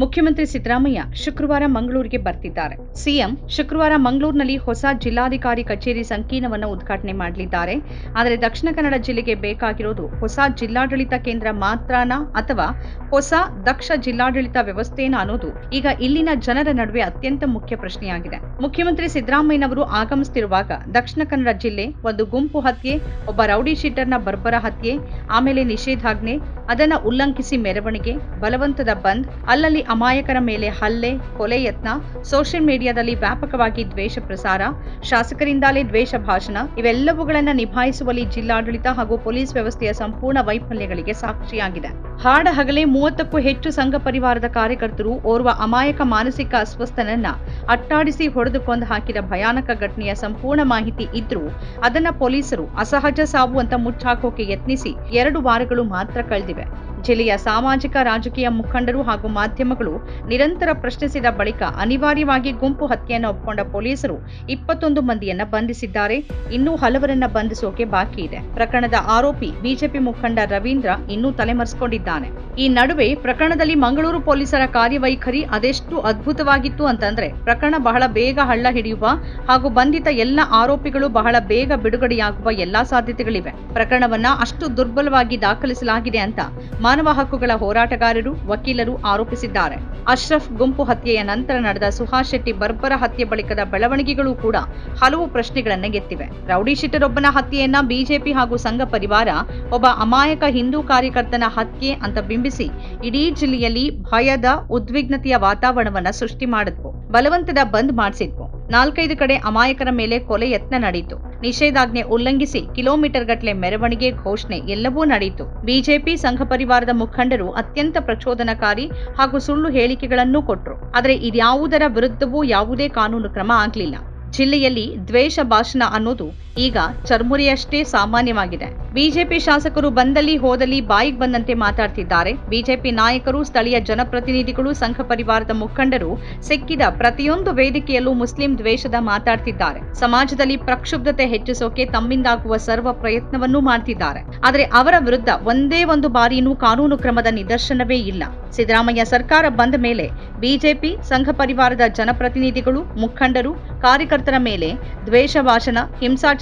ಮುಖ್ಯಮಂತ್ರಿ ಸಿದ್ದರಾಮಯ್ಯ ಶುಕ್ರವಾರ ಮಂಗಳೂರಿಗೆ ಬರ್ತಿದ್ದಾರೆ. ಸಿಎಂ ಶುಕ್ರವಾರ ಮಂಗಳೂರಿನಲ್ಲಿ ಹೊಸ ಜಿಲ್ಲಾಧಿಕಾರಿ ಕಚೇರಿ ಸಂಕೀರ್ಣವನ್ನು ಉದ್ಘಾಟನೆ ಮಾಡಲಿದ್ದಾರೆ. ಆದರೆ ದಕ್ಷಿಣ ಕನ್ನಡ ಜಿಲ್ಲೆಗೆ ಬೇಕಾಗಿರೋದು ಹೊಸ ಜಿಲ್ಲಾಡಳಿತ ಕೇಂದ್ರ ಮಾತ್ರನಾ ಅಥವಾ ಹೊಸ ದಕ್ಷ ಜಿಲ್ಲಾಡಳಿತ ವ್ಯವಸ್ಥೆನಾ ಅನ್ನೋದು ಈಗ ಇಲ್ಲಿನ ಜನರ ನಡುವೆ ಅತ್ಯಂತ ಮುಖ್ಯ ಪ್ರಶ್ನೆಯಾಗಿದೆ. ಮುಖ್ಯಮಂತ್ರಿ ಸಿದ್ದರಾಮಯ್ಯನವರು ಆಗಮಿಸುತ್ತಿರುವಾಗ ದಕ್ಷಿಣ ಕನ್ನಡ ಜಿಲ್ಲೆ ಒಂದು ಗುಂಪು ಹತ್ಯೆ, ಒಬ್ಬ ರೌಡಿ ಶೀಟರ್ನ ಬರ್ಬರ ಹತ್ಯೆ, ಆಮೇಲೆ ನಿಷೇಧಾಜ್ಞೆ ಅದನ್ನ ಉಲ್ಲಂಘಿಸಿ ಮೆರವಣಿಗೆ, ಬಲವಂತದ ಬಂದ್, ಅಲ್ಲಲ್ಲಿ ಅಮಾಯಕರ ಮೇಲೆ ಹಲ್ಲೆ, ಕೊಲೆ ಯತ್ನ, ಸೋಷಿಯಲ್ ಮೀಡಿಯಾದಲ್ಲಿ ವ್ಯಾಪಕವಾಗಿ ದ್ವೇಷ ಪ್ರಸಾರ, ಶಾಸಕರಿಂದಲೇ ದ್ವೇಷ ಭಾಷಣ, ಇವೆಲ್ಲವುಗಳನ್ನು ನಿಭಾಯಿಸುವಲ್ಲಿ ಜಿಲ್ಲಾಡಳಿತ ಹಾಗೂ ಪೊಲೀಸ್ ವ್ಯವಸ್ಥೆಯ ಸಂಪೂರ್ಣ ವೈಫಲ್ಯಗಳಿಗೆ ಸಾಕ್ಷಿಯಾಗಿದೆ. ಹಾಡ ಹಗಲೇ ಮೂವತ್ತಕ್ಕೂ ಹೆಚ್ಚು ಸಂಘ ಪರಿವಾರದ ಕಾರ್ಯಕರ್ತರು ಓರ್ವ ಅಮಾಯಕ ಮಾನಸಿಕ ಅಸ್ವಸ್ಥನನ್ನ ಅಟ್ಟಾಡಿಸಿ ಹೊಡೆದು ಕೊಂದು ಹಾಕಿದ ಭಯಾನಕ ಘಟನೆಯ ಸಂಪೂರ್ಣ ಮಾಹಿತಿ ಇದ್ರೂ ಅದನ್ನ ಪೊಲೀಸರು ಅಸಹಜ ಸಾವು ಅಂತ ಮುಚ್ಚಾಕೋಕೆ ಯತ್ನಿಸಿ ಎರಡು ವಾರಗಳು ಮಾತ್ರ ಕಳೆದಿವೆ. it. ಜಿಲ್ಲೆಯ ಸಾಮಾಜಿಕ ರಾಜಕೀಯ ಮುಖಂಡರು ಹಾಗೂ ಮಾಧ್ಯಮಗಳು ನಿರಂತರ ಪ್ರಶ್ನಿಸಿದ ಬಳಿಕ ಅನಿವಾರ್ಯವಾಗಿ ಗುಂಪು ಹತ್ಯೆಯನ್ನು ಒಪ್ಪಿಕೊಂಡ ಪೊಲೀಸರು ಇಪ್ಪತ್ತೊಂದು ಮಂದಿಯನ್ನ ಬಂಧಿಸಿದ್ದಾರೆ. ಇನ್ನೂ ಹಲವರನ್ನ ಬಂಧಿಸೋಕೆ ಬಾಕಿ ಇದೆ. ಪ್ರಕರಣದ ಆರೋಪಿ ಬಿಜೆಪಿ ಮುಖಂಡ ರವೀಂದ್ರ ಇನ್ನೂ ತಲೆಮರೆಸಿಕೊಂಡಿದ್ದಾನೆ. ಈ ನಡುವೆ ಪ್ರಕರಣದಲ್ಲಿ ಮಂಗಳೂರು ಪೊಲೀಸರ ಕಾರ್ಯವೈಖರಿ ಅದೆಷ್ಟು ಅದ್ಭುತವಾಗಿತ್ತು ಅಂತಂದ್ರೆ, ಪ್ರಕರಣ ಬಹಳ ಬೇಗ ಹಳ್ಳ ಹಿಡಿಯುವ ಹಾಗೂ ಬಂಧಿತ ಎಲ್ಲ ಆರೋಪಿಗಳು ಬಹಳ ಬೇಗ ಬಿಡುಗಡೆಯಾಗುವ ಎಲ್ಲಾ ಸಾಧ್ಯತೆಗಳಿವೆ. ಪ್ರಕರಣವನ್ನ ಅಷ್ಟು ದುರ್ಬಲವಾಗಿ ದಾಖಲಿಸಲಾಗಿದೆ ಅಂತ ಮಾನವ ಹಕ್ಕುಗಳ ಹೋರಾಟಗಾರರು, ವಕೀಲರು ಆರೋಪಿಸಿದ್ದಾರೆ. ಅಶ್ರಫ್ ಗುಂಪು ಹತ್ಯೆಯ ನಂತರ ನಡೆದ ಸುಹಾಸ್ ಶೆಟ್ಟಿ ಬರ್ಬರ ಹತ್ಯೆ ಬಳಿಕದ ಬೆಳವಣಿಗೆಗಳು ಕೂಡ ಹಲವು ಪ್ರಶ್ನೆಗಳನ್ನು ಗೆತ್ತಿವೆ ರೌಡಿ ಹತ್ಯೆಯನ್ನ ಬಿಜೆಪಿ ಹಾಗೂ ಸಂಘ ಪರಿವಾರ ಒಬ್ಬ ಅಮಾಯಕ ಹಿಂದೂ ಕಾರ್ಯಕರ್ತನ ಹತ್ಯೆ ಅಂತ ಬಿಂಬಿಸಿ ಇಡೀ ಜಿಲ್ಲೆಯಲ್ಲಿ ಭಯದ ಉದ್ವಿಗ್ನತೆಯ ವಾತಾವರಣವನ್ನ ಸೃಷ್ಟಿ ಮಾಡಿದ್ವು. ಬಲವಂತದ ಬಂದ್ ಮಾಡಿಸಿದ್ವು. ನಾಲ್ಕೈದು ಕಡೆ ಅಮಾಯಕರ ಮೇಲೆ ಕೊಲೆ ಯತ್ನ ನಡೆಯಿತು. ನಿಷೇಧಾಜ್ಞೆ ಉಲ್ಲಂಘಿಸಿ ಕಿಲೋಮೀಟರ್ ಗಟ್ಟಲೆ ಮೆರವಣಿಗೆ ಘೋಷಣೆ ಎಲ್ಲವೂ ನಡೆಯಿತು. ಬಿಜೆಪಿ ಸಂಘ ಪರಿವಾರದ ಮುಖಂಡರು ಅತ್ಯಂತ ಪ್ರಚೋದನಕಾರಿ ಹಾಗೂ ಸುಳ್ಳು ಹೇಳಿಕೆಗಳನ್ನೂ ಕೊಟ್ಟರು ಆದರೆ ಇದ್ಯಾವುದರ ವಿರುದ್ಧವೂ ಯಾವುದೇ ಕಾನೂನು ಕ್ರಮ ಆಗಲಿಲ್ಲ. ಜಿಲ್ಲೆಯಲ್ಲಿ ದ್ವೇಷ ಭಾಷಣ ಅನ್ನೋದು ಈಗ ಚರ್ಮುರಿಯಷ್ಟೇ ಸಾಮಾನ್ಯವಾಗಿದೆ. ಬಿಜೆಪಿ ಶಾಸಕರು ಬಂದಲ್ಲಿ ಹೋದಲ್ಲಿ ಬಾಯಿಗೆ ಬಂದಂತೆ ಮಾತಾಡ್ತಿದ್ದಾರೆ. ಬಿಜೆಪಿ ನಾಯಕರು, ಸ್ಥಳೀಯ ಜನಪ್ರತಿನಿಧಿಗಳು, ಸಂಘ ಪರಿವಾರದ ಮುಖಂಡರು ಸಿಕ್ಕಿದ ಪ್ರತಿಯೊಂದು ವೇದಿಕೆಯಲ್ಲೂ ಮುಸ್ಲಿಂ ದ್ವೇಷದ ಮಾತಾಡ್ತಿದ್ದಾರೆ. ಸಮಾಜದಲ್ಲಿ ಪ್ರಕ್ಷುಬ್ಧತೆ ಹೆಚ್ಚಿಸೋಕೆ ತಮ್ಮಿಂದಾಗುವ ಸರ್ವ ಪ್ರಯತ್ನವನ್ನೂ ಮಾಡ್ತಿದ್ದಾರೆ. ಆದರೆ ಅವರ ವಿರುದ್ಧ ಒಂದೇ ಒಂದು ಬಾರಿಯೂ ಕಾನೂನು ಕ್ರಮದ ನಿದರ್ಶನವೇ ಇಲ್ಲ. ಸಿದ್ದರಾಮಯ್ಯ ಸರ್ಕಾರ ಬಂದ ಮೇಲೆ ಬಿಜೆಪಿ, ಸಂಘ ಪರಿವಾರದ ಜನಪ್ರತಿನಿಧಿಗಳು, ಮುಖಂಡರು, ಕಾರ್ಯಕರ್ತರ ಮೇಲೆ ದ್ವೇಷ ಭಾಷಣ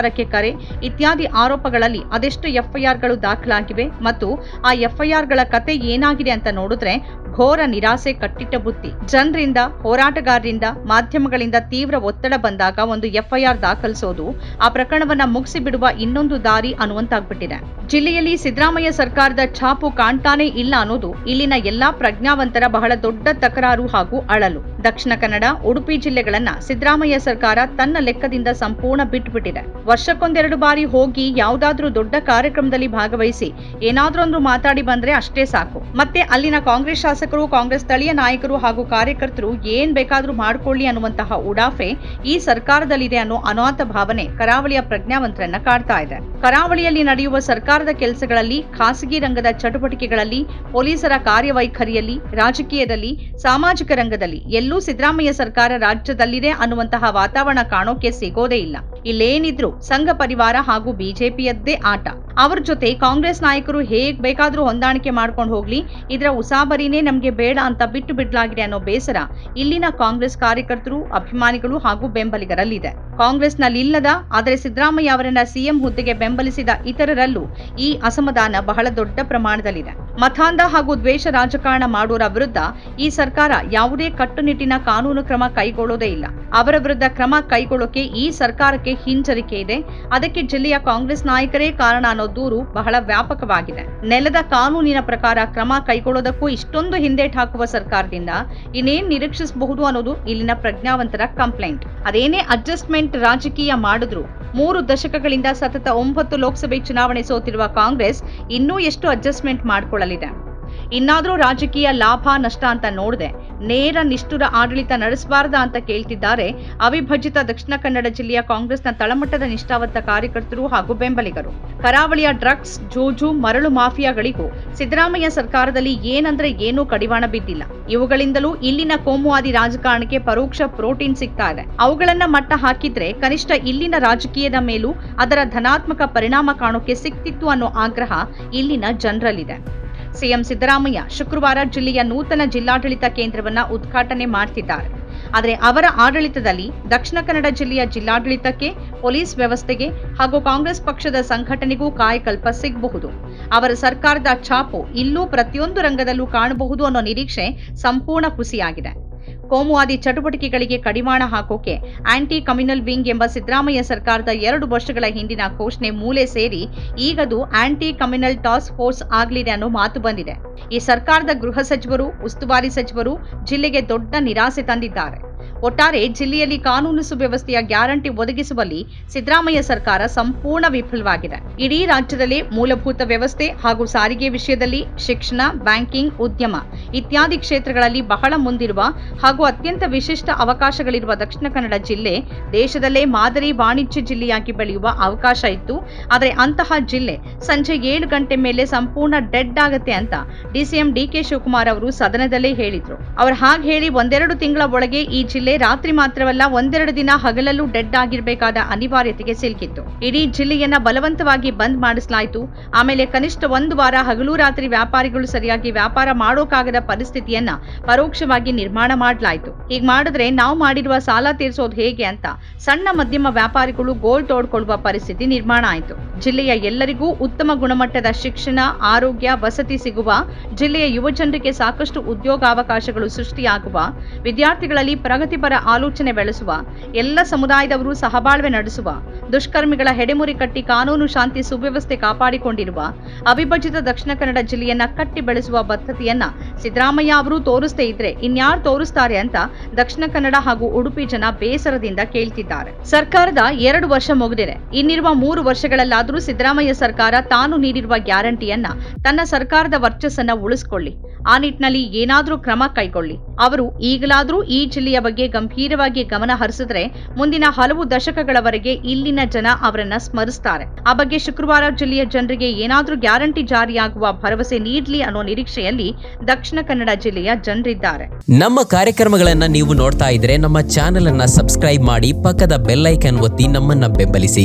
ಹಿಂಸಾಚಾರಕ್ಕೆ ಕರೆ, ಇತ್ಯಾದಿ ಆರೋಪಗಳಲ್ಲಿ ಅದೆಷ್ಟು ಎಫ್ಐಆರ್ಗಳು ದಾಖಲಾಗಿವೆ ಮತ್ತು ಆ ಎಫ್ಐಆರ್ಗಳ ಕತೆ ಏನಾಗಿದೆ ಅಂತ ನೋಡಿದ್ರೆ ಘೋರ ನಿರಾಸೆ ಕಟ್ಟಿಟ್ಟ ಬುತ್ತಿ. ಜನರಿಂದ, ಹೋರಾಟಗಾರರಿಂದ, ಮಾಧ್ಯಮಗಳಿಂದ ತೀವ್ರ ಒತ್ತಡ ಬಂದಾಗ ಒಂದು ಎಫ್ಐಆರ್ ದಾಖಲಿಸೋದು ಆ ಪ್ರಕರಣವನ್ನ ಮುಗಿಸಿ ಬಿಡುವ ಇನ್ನೊಂದು ದಾರಿ ಅನ್ನುವಂತಾಗ್ಬಿಟ್ಟಿದೆ. ಜಿಲ್ಲೆಯಲ್ಲಿ ಸಿದ್ದರಾಮಯ್ಯ ಸರ್ಕಾರದ ಛಾಪು ಕಾಣ್ತಾನೇ ಇಲ್ಲ ಅನ್ನೋದು ಇಲ್ಲಿನ ಎಲ್ಲಾ ಪ್ರಜ್ಞಾವಂತರ ಬಹಳ ದೊಡ್ಡ ತಕರಾರು ಹಾಗೂ ಅಳಲು. ದಕ್ಷಿಣ ಕನ್ನಡ, ಉಡುಪಿ ಜಿಲ್ಲೆಗಳನ್ನ ಸಿದ್ದರಾಮಯ್ಯ ಸರ್ಕಾರ ತನ್ನ ಲೆಕ್ಕದಿಂದ ಸಂಪೂರ್ಣ ಬಿಟ್ಬಿಟ್ಟಿದೆ. ವರ್ಷಕ್ಕೊಂದೆರಡು ಬಾರಿ ಹೋಗಿ ಯಾವ್ದಾದ್ರೂ ದೊಡ್ಡ ಕಾರ್ಯಕ್ರಮದಲ್ಲಿ ಭಾಗವಹಿಸಿ ಏನಾದ್ರೊಂದು ಮಾತಾಡಿ ಬಂದ್ರೆ ಅಷ್ಟೇ ಸಾಕು. ಮತ್ತೆ ಅಲ್ಲಿನ ಕಾಂಗ್ರೆಸ್ ಶಾಸಕರು, ಕಾಂಗ್ರೆಸ್ ಸ್ಥಳೀಯ ನಾಯಕರು ಹಾಗೂ ಕಾರ್ಯಕರ್ತರು ಏನ್ ಬೇಕಾದ್ರೂ ಮಾಡ್ಕೊಳ್ಳಿ ಅನ್ನುವಂತಹ ಉಡಾಫೆ ಈ ಸರ್ಕಾರದಲ್ಲಿದೆ ಅನ್ನೋ ಅನಾಥ ಭಾವನೆ ಕರಾವಳಿಯ ಪ್ರಜ್ಞಾವಂತರನ್ನ ಕಾಡ್ತಾ ಇದೆ. ಕರಾವಳಿಯಲ್ಲಿ ನಡೆಯುವ ಸರ್ಕಾರದ ಕೆಲಸಗಳಲ್ಲಿ, ಖಾಸಗಿ ರಂಗದ ಚಟುವಟಿಕೆಗಳಲ್ಲಿ, ಪೊಲೀಸರ ಕಾರ್ಯವೈಖರಿಯಲ್ಲಿ, ರಾಜಕೀಯದಲ್ಲಿ, ಸಾಮಾಜಿಕ ರಂಗದಲ್ಲಿ ಎಲ್ಲೂ ಸಿದ್ದರಾಮಯ್ಯ ಸರ್ಕಾರ ರಾಜ್ಯದಲ್ಲಿದೆ ಅನ್ನುವಂತಹ ವಾತಾವರಣ ಕಾಣೋಕೆ ಸಿಗೋದೇ ಇಲ್ಲ. ಇಲ್ಲೇನಿದ್ರು ಸಂಘ ಪರಿವಾರ ಹಾಗೂ ಬಿಜೆಪಿಯದ್ದೇ ಆಟ. ಅವ್ರ ಜೊತೆ ಕಾಂಗ್ರೆಸ್ ನಾಯಕರು ಹೇಗ್ ಬೇಕಾದ್ರೂ ಹೊಂದಾಣಿಕೆ ಮಾಡ್ಕೊಂಡು ಹೋಗ್ಲಿ, ಇದರ ಉಸಾಬರಿನೇ ನಮ್ಗೆ ಬೇಡ ಅಂತ ಬಿಟ್ಟು ಬಿಡ್ಲಾಗಿದೆ ಅನ್ನೋ ಬೇಸರ ಇಲ್ಲಿನ ಕಾಂಗ್ರೆಸ್ ಕಾರ್ಯಕರ್ತರು, ಅಭಿಮಾನಿಗಳು ಹಾಗೂ ಬೆಂಬಲಿಗರಲ್ಲಿದೆ. ಕಾಂಗ್ರೆಸ್ನಲ್ಲಿಲ್ಲದ ಆದರೆ ಸಿದ್ದರಾಮಯ್ಯ ಅವರನ್ನ ಸಿಎಂ ಹುದ್ದೆಗೆ ಬೆಂಬಲಿಸಿದ ಇತರರಲ್ಲೂ ಈ ಅಸಮಾಧಾನ ಬಹಳ ದೊಡ್ಡ ಪ್ರಮಾಣದಲ್ಲಿದೆ. ಮತಾಂಧ ಹಾಗೂ ದ್ವೇಷ ರಾಜಕಾರಣ ಮಾಡೋರ ವಿರುದ್ಧ ಈ ಸರ್ಕಾರ ಯಾವುದೇ ಕಟ್ಟುನಿಟ್ಟಿನ ಕಾನೂನು ಕ್ರಮ ಕೈಗೊಳ್ಳೋದೇ ಇಲ್ಲ. ಅವರ ವಿರುದ್ಧ ಕ್ರಮ ಕೈಗೊಳ್ಳೋಕೆ ಈ ಸರ್ಕಾರಕ್ಕೆ ಹಿಂಜರಿಕೆ ಇದೆ. ಅದಕ್ಕೆ ಜಿಲ್ಲೆಯ ಕಾಂಗ್ರೆಸ್ ನಾಯಕರೇ ಕಾರಣ ಅನ್ನೋ ದೂರು ಬಹಳ ವ್ಯಾಪಕವಾಗಿದೆ. ನೆಲದ ಕಾನೂನಿನ ಪ್ರಕಾರ ಕ್ರಮ ಕೈಗೊಳ್ಳೋದಕ್ಕೂ ಇಷ್ಟೊಂದು ಹಿಂದೇಟ್ ಹಾಕುವ ಸರ್ಕಾರದಿಂದ ಇನ್ನೇನ್ ನಿರೀಕ್ಷಿಸಬಹುದು ಅನ್ನೋದು ಇಲ್ಲಿನ ಪ್ರಜ್ಞಾವಂತರ ಕಂಪ್ಲೇಂಟ್. ಅದೇನೇ ಅಡ್ಜಸ್ಟ್ಮೆಂಟ್ ರಾಜಕೀಯ ಮಾಡಿದ್ರು. ಮೂರು ದಶಕಗಳಿಂದ ಸತತ ಒಂಬತ್ತು ಲೋಕಸಭೆ ಚುನಾವಣೆ ಸೋತಿರುವ ಕಾಂಗ್ರೆಸ್ ಇನ್ನೂ ಎಷ್ಟು ಅಡ್ಜಸ್ಟ್ಮೆಂಟ್ ಮಾಡ್ಕೊಳ್ಳಲಿದೆ? ಇನ್ನಾದರೂ ರಾಜಕೀಯ ಲಾಭ ನಷ್ಟ ಅಂತ ನೋಡದೆ ನೇರ ನಿಷ್ಠುರ ಆಡಳಿತ ನಡೆಸಬಾರದಾ ಅಂತ ಕೇಳ್ತಿದ್ದಾರೆ. ಅವಿಭಜಿತ ದಕ್ಷಿಣ ಕನ್ನಡ ಜಿಲ್ಲೆಯ ಕಾಂಗ್ರೆಸ್ನ ತಳಮಟ್ಟದ ನಿಷ್ಠಾವಂತ ಕಾರ್ಯಕರ್ತರು ಹಾಗೂ ಬೆಂಬಲಿಗರು. ಕರಾವಳಿಯ ಡ್ರಗ್ಸ್, ಜೂಜು, ಮರಳು ಮಾಫಿಯಾಗಳಿಗೂ ಸಿದ್ದರಾಮಯ್ಯ ಸರ್ಕಾರದಲ್ಲಿ ಏನಂದ್ರೆ ಏನೂ ಕಡಿವಾಣ ಬಿದ್ದಿಲ್ಲ. ಇವುಗಳಿಂದಲೂ ಇಲ್ಲಿನ ಕೋಮುವಾದಿ ರಾಜಕಾರಣಕ್ಕೆ ಪರೋಕ್ಷ ಪ್ರೋಟೀನ್ ಸಿಗ್ತಾ ಇದೆ. ಅವುಗಳನ್ನ ಮಟ್ಟ ಹಾಕಿದ್ರೆ ಕನಿಷ್ಠ ಇಲ್ಲಿನ ರಾಜಕೀಯದ ಮೇಲೂ ಅದರ ಧನಾತ್ಮಕ ಪರಿಣಾಮ ಕಾಣೋಕೆ ಸಿಕ್ತಿತ್ತು ಅನ್ನೋ ಆಗ್ರಹ ಇಲ್ಲಿನ ಜನರಲ್ಲಿದೆ. ಸಿಎಂ ಸಿದ್ದರಾಮಯ್ಯ ಶುಕ್ರವಾರ ಜಿಲ್ಲೆಯ ನೂತನ ಜಿಲ್ಲಾಡಳಿತ ಕೇಂದ್ರವನ್ನು ಉದ್ಘಾಟನೆ ಮಾಡ್ತಿದ್ದಾರೆ. ಆದರೆ ಅವರ ಆಡಳಿತದಲ್ಲಿ ದಕ್ಷಿಣ ಕನ್ನಡ ಜಿಲ್ಲೆಯ ಜಿಲ್ಲಾಡಳಿತಕ್ಕೆ, ಪೊಲೀಸ್ ವ್ಯವಸ್ಥೆಗೆ ಹಾಗೂ ಕಾಂಗ್ರೆಸ್ ಪಕ್ಷದ ಸಂಘಟನೆಗೂ ಕಾಯಕಲ್ಪ ಸಿಗಬಹುದು. ಅವರ ಸರ್ಕಾರದ ಛಾಪು ಇಲ್ಲೂ ಪ್ರತಿಯೊಂದು ರಂಗದಲ್ಲೂ ಕಾಣಬಹುದು ಅನ್ನೋ ನಿರೀಕ್ಷೆ ಸಂಪೂರ್ಣ ಹುಸಿಯಾಗಿದೆ. ಕೋಮುವಾದಿ ಚಟುವಟಿಕೆಗಳಿಗೆ ಕಡಿವಾಣ ಹಾಕೋಕೆ ಆಂಟಿ ಕಮ್ಯುನಲ್ ವಿಂಗ್ ಎಂಬ ಸಿದ್ದರಾಮಯ್ಯ ಸರ್ಕಾರದ ಎರಡು ವರ್ಷಗಳ ಹಿಂದಿನ ಘೋಷಣೆ ಮೂಲೆ ಸೇರಿ ಈಗದು ಆಂಟಿ ಕಮ್ಯುನಲ್ ಟಾಸ್ಕ್ ಫೋರ್ಸ್ ಆಗಲಿದೆ ಅನ್ನೋ ಮಾತು ಬಂದಿದೆ. ಈ ಸರ್ಕಾರದ ಗೃಹ ಸಚಿವರು, ಉಸ್ತುವಾರಿ ಸಚಿವರು ಜಿಲ್ಲೆಗೆ ದೊಡ್ಡ ನಿರಾಸೆ ತಂದಿದ್ದಾರೆ. ಒಟ್ಟಾರೆ ಜಿಲ್ಲೆಯಲ್ಲಿ ಕಾನೂನು ಸುವ್ಯವಸ್ಥೆಯ ಗ್ಯಾರಂಟಿ ಒದಗಿಸುವಲ್ಲಿ ಸಿದ್ದರಾಮಯ್ಯ ಸರ್ಕಾರ ಸಂಪೂರ್ಣ ವಿಫಲವಾಗಿದೆ. ಇಡೀ ರಾಜ್ಯದಲ್ಲಿ ಮೂಲಭೂತ ವ್ಯವಸ್ಥೆ ಹಾಗೂ ಸಾರಿಗೆ ವಿಷಯದಲ್ಲಿ ಶಿಕ್ಷಣ, ಬ್ಯಾಂಕಿಂಗ್, ಉದ್ಯಮ ಇತ್ಯಾದಿ ಕ್ಷೇತ್ರಗಳಲ್ಲಿ ಬಹಳ ಮುಂದಿರುವ ಹಾಗೂ ಅತ್ಯಂತ ವಿಶಿಷ್ಟ ಅವಕಾಶಗಳಿರುವ ದಕ್ಷಿಣ ಕನ್ನಡ ಜಿಲ್ಲೆ ದೇಶದಲ್ಲೇ ಮಾದರಿ ವಾಣಿಜ್ಯ ಜಿಲ್ಲೆಯಾಗಿ ಬೆಳೆಯುವ ಅವಕಾಶ ಇತ್ತು. ಆದರೆ ಅಂತಹ ಜಿಲ್ಲೆ ಸಂಜೆ ಏಳು ಗಂಟೆ ಮೇಲೆ ಸಂಪೂರ್ಣ ಡೆಡ್ ಆಗತ್ತೆ ಅಂತ ಡಿಸಿಎಂ ಡಿಕೆ ಶಿವಕುಮಾರ್ ಅವರು ಸದನದಲ್ಲೇ ಹೇಳಿದ್ರು. ಅವರು ಹಾಗೆ ಹೇಳಿ ಒಂದೆರಡು ತಿಂಗಳ ಒಳಗೆ ಈ ಜಿಲ್ಲೆ ರಾತ್ರಿ ಮಾತ್ರವಲ್ಲ ಒಂದೆರಡು ದಿನ ಹಗಲಲ್ಲೂ ಡೆಡ್ ಆಗಿರಬೇಕಾದ ಅನಿವಾರ್ಯತೆಗೆ ಸಿಲುಕಿತ್ತು. ಇಡೀ ಜಿಲ್ಲೆಯನ್ನ ಬಲವಂತವಾಗಿ ಬಂದ್ ಮಾಡಿಸಲಾಯಿತು. ಆಮೇಲೆ ಕನಿಷ್ಠ ಒಂದು ವಾರ ಹಗಲು ರಾತ್ರಿ ವ್ಯಾಪಾರಿಗಳು ಸರಿಯಾಗಿ ವ್ಯಾಪಾರ ಮಾಡೋಕಾಗದ ಪರಿಸ್ಥಿತಿಯನ್ನ ಪರೋಕ್ಷವಾಗಿ ನಿರ್ಮಾಣ ಮಾಡಲಾಯಿತು. ಹೀಗೆ ಮಾಡಿದ್ರೆ ನಾವು ಮಾಡಿರುವ ಸಾಲ ತೀರಿಸೋದು ಹೇಗೆ ಅಂತ ಸಣ್ಣ ಮಧ್ಯಮ ವ್ಯಾಪಾರಿಗಳು ಗೋಲ್ ತೋಡ್ಕೊಳ್ಳುವ ಪರಿಸ್ಥಿತಿ ನಿರ್ಮಾಣ ಆಯಿತು. ಜಿಲ್ಲೆಯ ಎಲ್ಲರಿಗೂ ಉತ್ತಮ ಗುಣಮಟ್ಟದ ಶಿಕ್ಷಣ, ಆರೋಗ್ಯ, ವಸತಿ ಸಿಗುವ, ಜಿಲ್ಲೆಯ ಯುವಜನರಿಗೆ ಸಾಕಷ್ಟು ಉದ್ಯೋಗಾವಕಾಶಗಳು ಸೃಷ್ಟಿಯಾಗುವ, ವಿದ್ಯಾರ್ಥಿಗಳಲ್ಲಿ ಪ್ರಗತಿಪರ ಆಲೋಚನೆ ಬೆಳೆಸುವ, ಎಲ್ಲ ಸಮುದಾಯದವರು ಸಹಬಾಳ್ವೆ ನಡೆಸುವ, ದುಷ್ಕರ್ಮಿಗಳ ಹೆಡೆಮುರಿ ಕಟ್ಟಿ ಕಾನೂನು ಶಾಂತಿ ಸುವ್ಯವಸ್ಥೆ ಕಾಪಾಡಿಕೊಂಡಿರುವ, ಅವಿಭಜಿತ ದಕ್ಷಿಣ ಕನ್ನಡ ಜಿಲ್ಲೆಯನ್ನ ಕಟ್ಟಿ ಬೆಳೆಸುವ ಬದ್ಧತೆಯನ್ನ ಸಿದ್ದರಾಮಯ್ಯ ಅವರು ತೋರಿಸದೇ ಇದ್ರೆ ಇನ್ಯಾರು ತೋರಿಸ್ತಾರೆ ಅಂತ ದಕ್ಷಿಣ ಕನ್ನಡ ಹಾಗೂ ಉಡುಪಿ ಜನ ಬೇಸರದಿಂದ ಕೇಳ್ತಿದ್ದಾರೆ. ಸರ್ಕಾರದ ಎರಡು ವರ್ಷ ಮುಗಿದಿದೆ. ಇನ್ನಿರುವ ಮೂರು ವರ್ಷಗಳಲ್ಲಾದರೂ ಸಿದ್ದರಾಮಯ್ಯ ಸರ್ಕಾರ ತಾನು ನೀಡಿರುವ ಗ್ಯಾರಂಟಿಯನ್ನ ತನ್ನ ಸರ್ಕಾರದ ವರ್ಚಸ್ಸನ್ನ ಉಳಿಸ್ಕೊಳ್ಳಿ. ಆ ನಿಟ್ಟಿನಲ್ಲಿ ಏನಾದರೂ ಕ್ರಮ ಕೈಗೊಳ್ಳಿ. ಅವರು ಈಗಲಾದರೂ ಈ ಜಿಲ್ಲೆಯ ಬಗ್ಗೆ ಗಂಭೀರವಾಗಿ ಗಮನ ಹರಿಸಿದ್ರೆ ಮುಂದಿನ ಹಲವು ದಶಕಗಳವರೆಗೆ ಇಲ್ಲಿನ ಜನ ಅವರನ್ನ ಸ್ಮರಿಸ್ತಾರೆ. ಆ ಬಗ್ಗೆ ಶುಕ್ರವಾರ ಜಿಲ್ಲೆಯ ಜನರಿಗೆ ಏನಾದರೂ ಗ್ಯಾರಂಟಿ ಜಾರಿಯಾಗುವ ಭರವಸೆ ನೀಡಲಿ ಅನ್ನೋ ನಿರೀಕ್ಷೆಯಲ್ಲಿ ದಕ್ಷಿಣ ಕನ್ನಡ ಜಿಲ್ಲೆಯ ಜನರಿದ್ದಾರೆ. ನಮ್ಮ ಕಾರ್ಯಕ್ರಮಗಳನ್ನ ನೀವು ನೋಡ್ತಾ ಇದ್ರೆ ನಮ್ಮ ಚಾನೆಲ್ ಅನ್ನ ಸಬ್ಸ್ಕ್ರೈಬ್ ಮಾಡಿ ಪಕ್ಕದ ಬೆಲ್ ಒತ್ತಿ ನಮ್ಮನ್ನ ಬೆಂಬಲಿಸಿ.